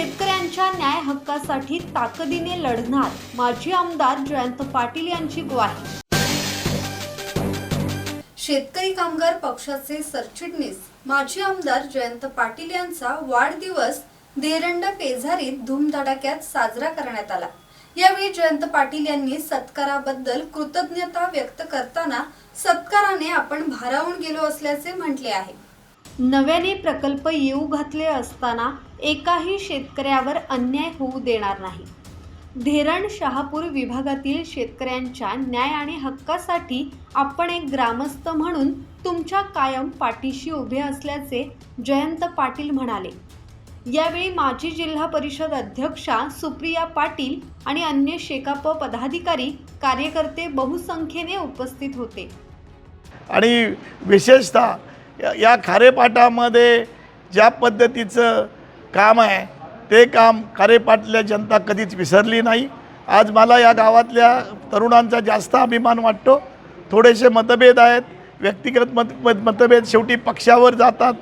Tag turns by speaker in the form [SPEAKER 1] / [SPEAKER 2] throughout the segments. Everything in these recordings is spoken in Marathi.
[SPEAKER 1] शेतकऱ्यांच्या न्याय हक्कासाठी ताकदीने लढणार माजी आमदार जयंत पाटील यांची ग्वाही. शेतकरी कामगार पक्षाचे सरचिटणीस माजी आमदार जयंत पाटील यांचा वाढदिवस देरंड पेझारीत धूमधडाक्यात साजरा करण्यात आला. यावेळी जयंत पाटील यांनी सत्काराबद्दल कृतज्ञता व्यक्त करताना सत्काराने आपण भारावून गेलो असल्याचे म्हटले आहे. नव्याने प्रकल्प येऊ घातले असताना एकाही शेतकऱ्यावर अन्याय होऊ देणार नाही. धेरण शहापूर विभागातील शेतकऱ्यांच्या न्याय आणि हक्कासाठी आपण एक ग्रामस्थ म्हणून तुमच्या कायम पाठीशी उभे असल्याचे जयंत पाटील म्हणाले. यावेळी माजी जिल्हा परिषद अध्यक्षा सुप्रिया पाटील आणि अन्य शेकाप पदाधिकारी कार्यकर्ते बहुसंख्येने उपस्थित होते.
[SPEAKER 2] आणि विशेषतः या- या खारेपाटामध्ये ज्या पद्धतीचं काम आहे ते काम खारेपाटल्या जनता कधीच विसरली नाही. आज मला या गावातल्या तरुणांचा जास्त अभिमान वाटतो. थोडेसे मतभेद आहेत व्यक्तिगत मत मतभेद शेवटी पक्षावर जातात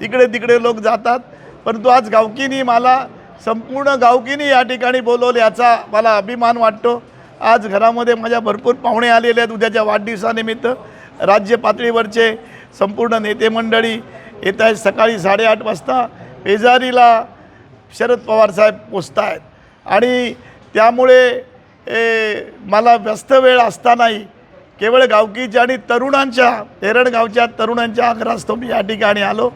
[SPEAKER 2] इकडे तिकडे लोक जातात. परंतु आज गावकीनी मला संपूर्ण गावकीनी या ठिकाणी बोलवलं याचा मला अभिमान वाटतो. आज घरामध्ये माझ्या भरपूर पाहुणे आलेले आहेत उद्याच्या वाढदिवसानिमित्त. राज्य पातळीवरचे संपूर्ण नेते मंडळी येत आहेत. सकाळी साडेआठ वाजता पेजारीला शरद पवार साहेब पोचत आहेत आणि त्यामुळे मला व्यस्त वेळ असतानाही केवळ गावकीच्या आणि तरुणांच्या एरणगावच्या तरुणांच्या आग्रहास्तव मी या ठिकाणी आलो.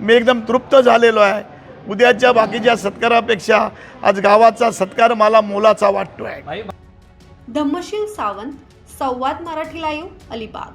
[SPEAKER 2] मी एकदम तृप्त झालेलो आहे. उद्याच्या बाकीच्या सत्कारापेक्षा आज गावाचा सत्कार मला मोलाचा वाटतो आहे
[SPEAKER 1] धम्मशील सावंत संवाद मराठी लाईव्ह अलिबाग.